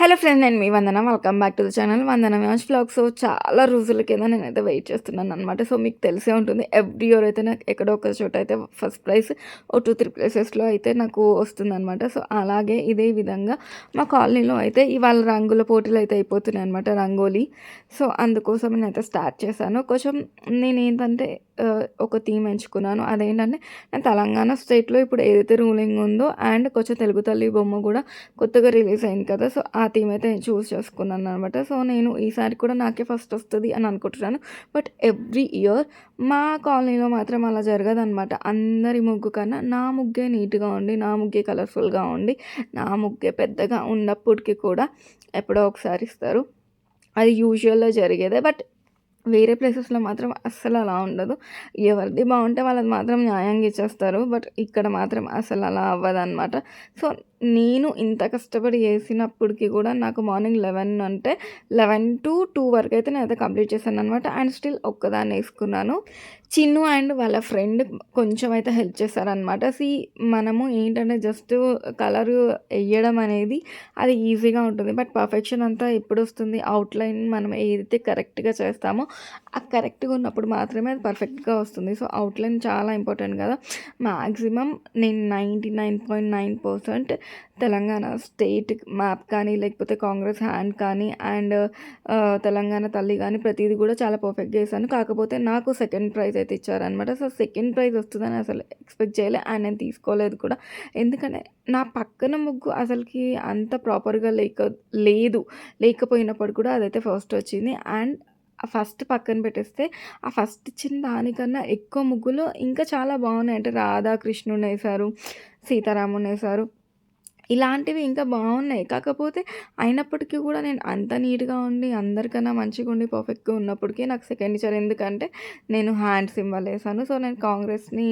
Hello friend నేను మీ Vandana. Welcome back to the channel. Vandana vans blog so చాలా రోజుల కింద నేనైతే వెయిట్ చేస్తున్నాను అనమాట సో మీకు తెలిసే ఉంటుంది ఎవ్రీ ఇయర్ అయితే నాకు ఎక్కడో ఒక చోట అయితే ఫస్ట్ ప్రైస్ ఓ టూ త్రీ ప్లేసెస్లో అయితే నాకు వస్తుందన్నమాట. సో అలాగే ఇదే విధంగా మా కాలనీలో అయితే ఇవాళ రంగుల పోటీలు అయితే అయిపోతున్నాయి అనమాట రంగోలీ. సో అందుకోసం నేనైతే స్టార్ట్ చేశాను. కొంచెం నేను ఏంటంటే ఒక థీమ్ ఎంచుకున్నాను. అదేంటంటే నేను తెలంగాణ స్టేట్లో ఇప్పుడు ఏదైతే రూలింగ్ ఉందో అండ్ కొంచెం తెలుగు తల్లి బొమ్మ కూడా కొత్తగా రిలీజ్ అయింది కదా సో ఆ థీమ్ అయితే నేను చూస్ చేసుకున్నాను అనమాట సో నేను ఈసారి కూడా నాకే ఫస్ట్ వస్తుంది అని అనుకుంటున్నాను. బట్ ఎవ్రీ ఇయర్ మా కాలనీలో మాత్రం అలా జరగదు అనమాట అందరి ముగ్గు కన్నా నా ముగ్గే నీట్గా ఉండి నా ముగ్గే కలర్ఫుల్గా ఉండి నా ముగ్గే పెద్దగా ఉన్నప్పటికీ కూడా ఎప్పుడో ఒకసారి ఇస్తారు. అది యూజువల్గా జరిగేదే. బట్ వేరే ప్లేసెస్లో మాత్రం అస్సలు అలా ఉండదు. ఎవరిది బాగుంటే వాళ్ళది మాత్రం న్యాయంగా ఇచ్చేస్తారు. బట్ ఇక్కడ మాత్రం అసలు అలా అవ్వదన్నమాట. సో నేను ఇంత కష్టపడి చేసినప్పటికీ కూడా నాకు మార్నింగ్ లెవెన్ అంటే లెవెన్ టు టూ వరకు అయితే నేను అయితే కంప్లీట్ చేశాను అనమాట అండ్ స్టిల్ ఒక్కదాన్ని వేసుకున్నాను. చిన్ను అండ్ వాళ్ళ ఫ్రెండ్ కొంచెం అయితే హెల్ప్ చేశారనమాట సి మనము ఏంటంటే జస్ట్ కలర్ వేయడం అనేది అది ఈజీగా ఉంటుంది. బట్ పర్ఫెక్షన్ అంతా ఎప్పుడు వస్తుంది? అవుట్లైన్ మనం ఏదైతే కరెక్ట్గా చేస్తామో ఆ కరెక్ట్గా ఉన్నప్పుడు మాత్రమే అది పర్ఫెక్ట్గా వస్తుంది. సో అవుట్లైన్ చాలా ఇంపార్టెంట్ కదా. మ్యాక్సిమం నేను ninety nine point nine percent Telangana state map కానీ లేకపోతే కాంగ్రెస్ హ్యాండ్ కానీ అండ్ తెలంగాణ తల్లి కానీ ప్రతిదీ కూడా చాలా పర్ఫెక్ట్గా చేశాను. కాకపోతే నాకు సెకండ్ ప్రైజ్ అయితే ఇచ్చారనమాట సో సెకండ్ ప్రైజ్ వస్తుందని అసలు ఎక్స్పెక్ట్ చేయలే అండ్ నేను తీసుకోలేదు కూడా. ఎందుకంటే నా పక్కన ముగ్గు అసలుకి అంత ప్రాపర్గా లేక లేదు. లేకపోయినప్పుడు కూడా అదైతే ఫస్ట్ వచ్చింది. అండ్ ఫస్ట్ పక్కన పెట్టేస్తే ఆ ఫస్ట్ ఇచ్చిన దానికన్నా ఎక్కువ ముగ్గులు ఇంకా చాలా బాగున్నాయి. అంటే రాధాకృష్ణుని వేశారు సీతారాముని వేశారు ఇలాంటివి ఇంకా బాగున్నాయి. కాకపోతే అయినప్పటికీ కూడా నేను అంత నీట్గా ఉండి అందరికన్నా మంచిగా ఉండి పర్ఫెక్ట్గా ఉన్నప్పటికీ నాకు సెకండ్ ఇచ్చారు ఎందుకంటే నేను హ్యాండ్ సింబల్ వేసాను సో నేను కాంగ్రెస్ని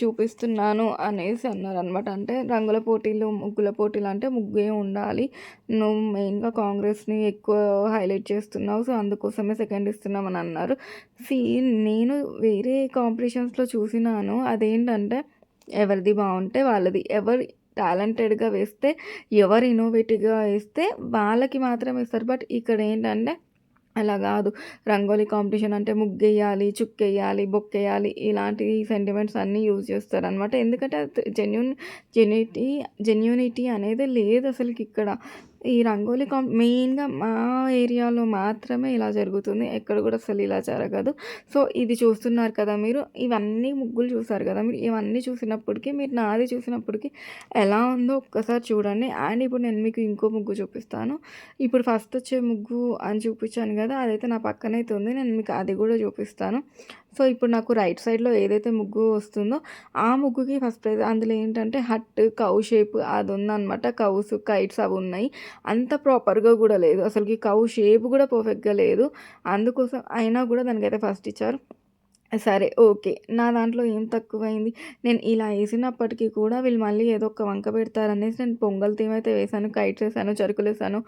చూపిస్తున్నాను అనేసి అన్నారు అనమాట అంటే రంగుల పోటీలు ముగ్గుల పోటీలు అంటే ముగ్గే ఉండాలి. నువ్వు మెయిన్గా కాంగ్రెస్ని ఎక్కువ హైలైట్ చేస్తున్నావు. సో అందుకోసమే సెకండ్ ఇస్తున్నామని అన్నారు. సి నేను వేరే కాంపిటీషన్స్లో చూసినాను. అదేంటంటే ఎవరిది బాగుంటే వాళ్ళది. ఎవరి టాలెంటెడ్గా వేస్తే ఎవరు ఇన్నోవేటివ్గా వేస్తే వాళ్ళకి మాత్రం ఇస్తారు బట్ ఇక్కడ ఏంటంటే అలా కాదు. రంగోలీ కాంపిటీషన్ అంటే ముగ్గేయాలి చుక్కేయాలి బొక్కేయాలి ఇలాంటి సెంటిమెంట్స్ అన్నీ యూజ్ చేస్తారనమాట ఎందుకంటే జెన్యున్ జెన్యూనిటీ జెన్యూనిటీ అనేది లేదు అసలుకి ఇక్కడ. ఈ రంగోలీ కాం మెయిన్గా మా ఏరియాలో మాత్రమే ఇలా జరుగుతుంది. ఎక్కడ కూడా అసలు ఇలా జరగదు. సో ఇది చూస్తున్నారు కదా మీరు. ఇవన్నీ ముగ్గులు చూసారు కదా మీరు. ఇవన్నీ చూసినప్పటికీ మీరు నాది చూసినప్పటికీ ఎలా ఉందో ఒక్కసారి చూడండి. అండ్ ఇప్పుడు నేను మీకు ఇంకో ముగ్గు చూపిస్తాను. ఇప్పుడు ఫస్ట్ వచ్చే ముగ్గు అని చూపించాను కదా అదైతే నా పక్కనైతే ఉంది. నేను మీకు అది కూడా చూపిస్తాను. సో ఇప్పుడు నాకు రైట్ సైడ్లో ఏదైతే ముగ్గు వస్తుందో ఆ ముగ్గుకి ఫస్ట్ ప్రైజ్ అందులో ఏంటంటే హట్ కౌ షేప్ అది ఉందన్నమాట కౌస్ కైట్స్ అవి ఉన్నాయి. అంత ప్రాపర్గా కూడా లేదు. అసలుకి కౌ షేప్ కూడా పర్ఫెక్ట్గా లేదు. అందుకోసం అయినా కూడా దానికైతే ఫస్ట్ ఇచ్చారు. సరే ఓకే. నా దాంట్లో ఏం తక్కువైంది? నేను ఇలా వేసినప్పటికీ కూడా వీళ్ళు మళ్ళీ ఏదో ఒక వంక పెడతారనేసి నేను పొంగల్ థీమ్ అయితే వేసాను కైట్స్ వేసాను చరుకులు వేసాను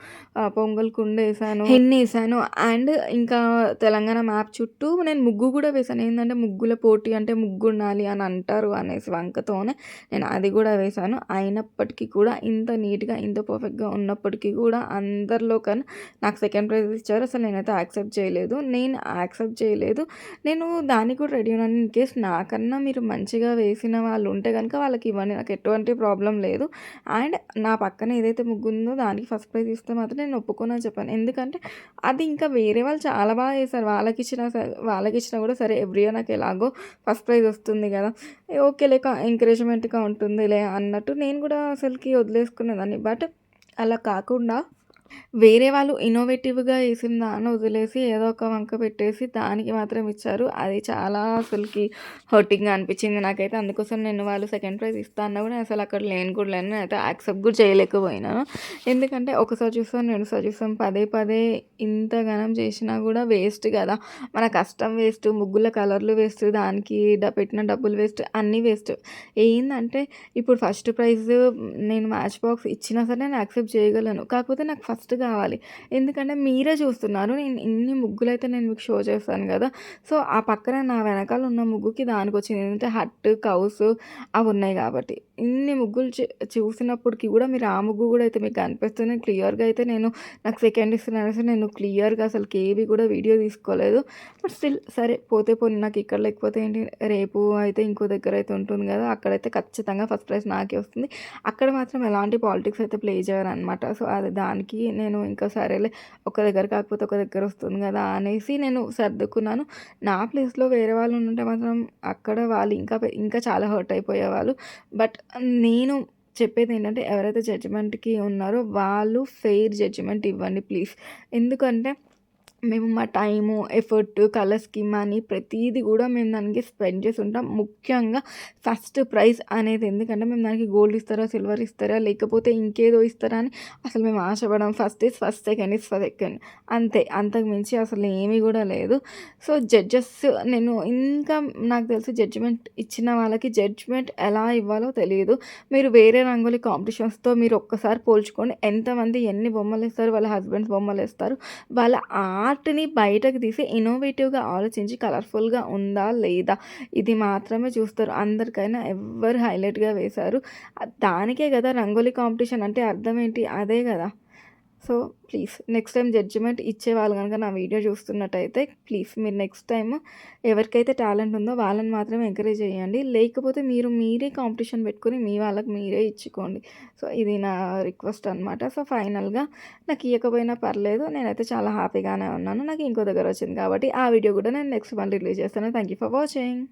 పొంగల్ కుండ వేసాను హెన్ వేసాను అండ్ ఇంకా తెలంగాణ మ్యాప్ చుట్టూ నేను ముగ్గు కూడా వేసాను. ఏంటంటే ముగ్గుల పోటీ అంటే ముగ్గు ఉండాలి అని అంటారు అనేసి వంకతోనే నేను అది కూడా వేసాను. అయినప్పటికీ కూడా ఇంత నీట్గా ఇంత పర్ఫెక్ట్గా ఉన్నప్పటికీ కూడా అందరిలో కన్నా నాకు సెకండ్ ప్రైజ్ ఇచ్చారు. అసలు నేనైతే యాక్సెప్ట్ చేయలేదు. నేను యాక్సెప్ట్ చేయలేదు. నేను దాని ఇవ్వడానికి కూడా రెడీ ఉన్నాను ఇన్ కేస్ నాకన్నా మీరు మంచిగా వేసిన వాళ్ళు ఉంటే కనుక వాళ్ళకి ఇవ్వండి. నాకు ఎటువంటి ప్రాబ్లం లేదు. అండ్ నా పక్కన ఏదైతే ముగ్గుందో దానికి ఫస్ట్ ప్రైజ్ ఇస్తే మాత్రం నేను ఒప్పుకోనని చెప్పాను. ఎందుకంటే అది ఇంకా వేరే వాళ్ళు చాలా బాగా చేశారు. వాళ్ళకి ఇచ్చిన వాళ్ళకి ఇచ్చినా కూడా సరే ఎవ్రీ ఇయర్ నాకు ఎలాగో ఫస్ట్ ప్రైజ్ వస్తుంది కదా. ఓకే లేక ఎంకరేజ్మెంట్గా ఉంటుంది లే అన్నట్టు నేను కూడా అసలుకి వదిలేసుకునేదాన్ని. బట్ అలా కాకుండా వేరే వాళ్ళు ఇన్నోవేటివ్‌గా వేసిన దాన్ని వదిలేసి ఏదో ఒక వంక పెట్టేసి దానికి మాత్రం ఇచ్చారు. అది చాలా అసలుకి హర్టింగ్‌గా అనిపించింది నాకైతే. అందుకోసం నేను వాళ్ళు సెకండ్ ప్రైజ్ ఇస్తా అన్నా కూడా అసలు అక్కడ లేను కూడా లేను. అయితే యాక్సెప్ట్ కూడా చేయలేకపోయినాను. ఎందుకంటే ఒకసారి చూస్తాం, రెండుసార్లు చూస్తాం. పదే పదే ఇంతగనం చేసినా కూడా వేస్ట్ కదా! మన కష్టం వేస్ట్, ముగ్గుల కలర్‌లు వేస్ట్, దానికి డ పెట్టిన డబ్బులు వేస్ట్, అన్నీ వేస్ట్. ఏంటంటే ఇప్పుడు ఫస్ట్ ప్రైజ్ నేను మ్యాచ్ బాక్స్ ఇచ్చినా సరే నేను యాక్సెప్ట్ చేయగలను. కాకపోతే నాకు ఫస్ట్ ఫస్ట్ కావాలి. ఎందుకంటే మీరే చూస్తున్నారు. నేను ఇన్ని ముగ్గులైతే నేను మీకు షో చేస్తాను కదా. సో ఆ పక్కన నా వెనకాల ఉన్న ముగ్గుకి దానికి వచ్చింది ఏంటంటే హట్ కౌస్ అవి ఉన్నాయి కాబట్టి. ఇన్ని ముగ్గులు చూసినప్పటికీ కూడా మీరు ఆ ముగ్గు కూడా అయితే మీకు కనిపిస్తుంది క్లియర్గా అయితే నేను నాకు సెకండ్ ఇస్తున్నారు నేను క్లియర్గా అసలు ఏవి కూడా వీడియో తీసుకోలేదు. బట్ స్టిల్ సరే పోతే పోనీ నాకు ఇక్కడ లేకపోతే ఏంటి? రేపు అయితే ఇంకో దగ్గర అయితే ఉంటుంది కదా అక్కడైతే ఖచ్చితంగా ఫస్ట్ ప్రైజ్ నాకే వస్తుంది. అక్కడ మాత్రం ఎలాంటి పాలిటిక్స్ అయితే ప్లే చేయరు అనమాట సో అది దానికి నేను ఇంకా సరేలే ఒక దగ్గర కాకపోతే ఒక దగ్గర వస్తుంది కదా అనేసి నేను సర్దుకున్నాను. నా ప్లేస్లో వేరే వాళ్ళు ఉంటే మాత్రం అక్కడ వాళ్ళు ఇంకా ఇంకా చాలా హర్ట్ అయిపోయేవాళ్ళు. బట్ నేను చెప్పేది ఏంటంటే ఎవరైతే జడ్జిమెంట్కి ఉన్నారో వాళ్ళు ఫెయిర్ జడ్జిమెంట్ ఇవ్వండి ప్లీజ్ ఎందుకంటే మేము మా టైము ఎఫర్ట్ కలర్ స్కీమ్ అని కూడా మేము దానికి స్పెండ్ చేసి ఉంటాం ముఖ్యంగా ఫస్ట్ ప్రైజ్ అనేది ఎందుకంటే మేము దానికి గోల్డ్ ఇస్తారా సిల్వర్ ఇస్తారా లేకపోతే ఇంకేదో ఇస్తారా అని అసలు మేము ఆశపడడం first is first second is second. అంతే. అంతకు మించి అసలు ఏమీ కూడా లేదు. సో జడ్జెస్ నేను ఇంకా నాకు తెలిసి జడ్జిమెంట్ ఇచ్చిన వాళ్ళకి జడ్జిమెంట్ ఎలా ఇవ్వాలో తెలియదు. మీరు వేరే రంగుల కాంపిటీషన్స్తో మీరు ఒక్కసారి పోల్చుకోండి. ఎంతమంది ఎన్ని బొమ్మలు ఇస్తారు వాళ్ళ హస్బెండ్స్ బొమ్మలు ఇస్తారు వాళ్ళ ఆ ఆర్ట్ని బయటకు తీసి ఇన్నోవేటివ్గా ఆలోచించి కలర్ఫుల్గా ఉందా లేదా ఇది మాత్రమే చూస్తారు. అందరికైనా ఎవరు హైలైట్గా వేశారు. దానికే కదా రంగోలీ కాంపిటీషన్ అంటే అర్థం ఏంటి? అదే కదా. So please next time judgement ఇచ్చే వాళ్ళు కనుక నా వీడియో చూస్తున్నట్టయితే ప్లీజ్ మీరు నెక్స్ట్ టైం ఎవరికైతే టాలెంట్ ఉందో వాళ్ళని మాత్రమే ఎంకరేజ్ చేయండి. లేకపోతే మీరు మీరే కాంపిటీషన్ పెట్టుకుని మీ వాళ్ళకి మీరే ఇచ్చుకోండి. సో ఇది నా రిక్వెస్ట్ అనమాట సో ఫైనల్గా నాకు ఇవ్వకపోయినా పర్లేదు. నేనైతే చాలా హ్యాపీగానే ఉన్నాను. నాకు ఇంకో దగ్గర వచ్చింది కాబట్టి ఆ వీడియో కూడా నేను నెక్స్ట్ వన్ రిలీజ్ చేస్తాను. Thank you for watching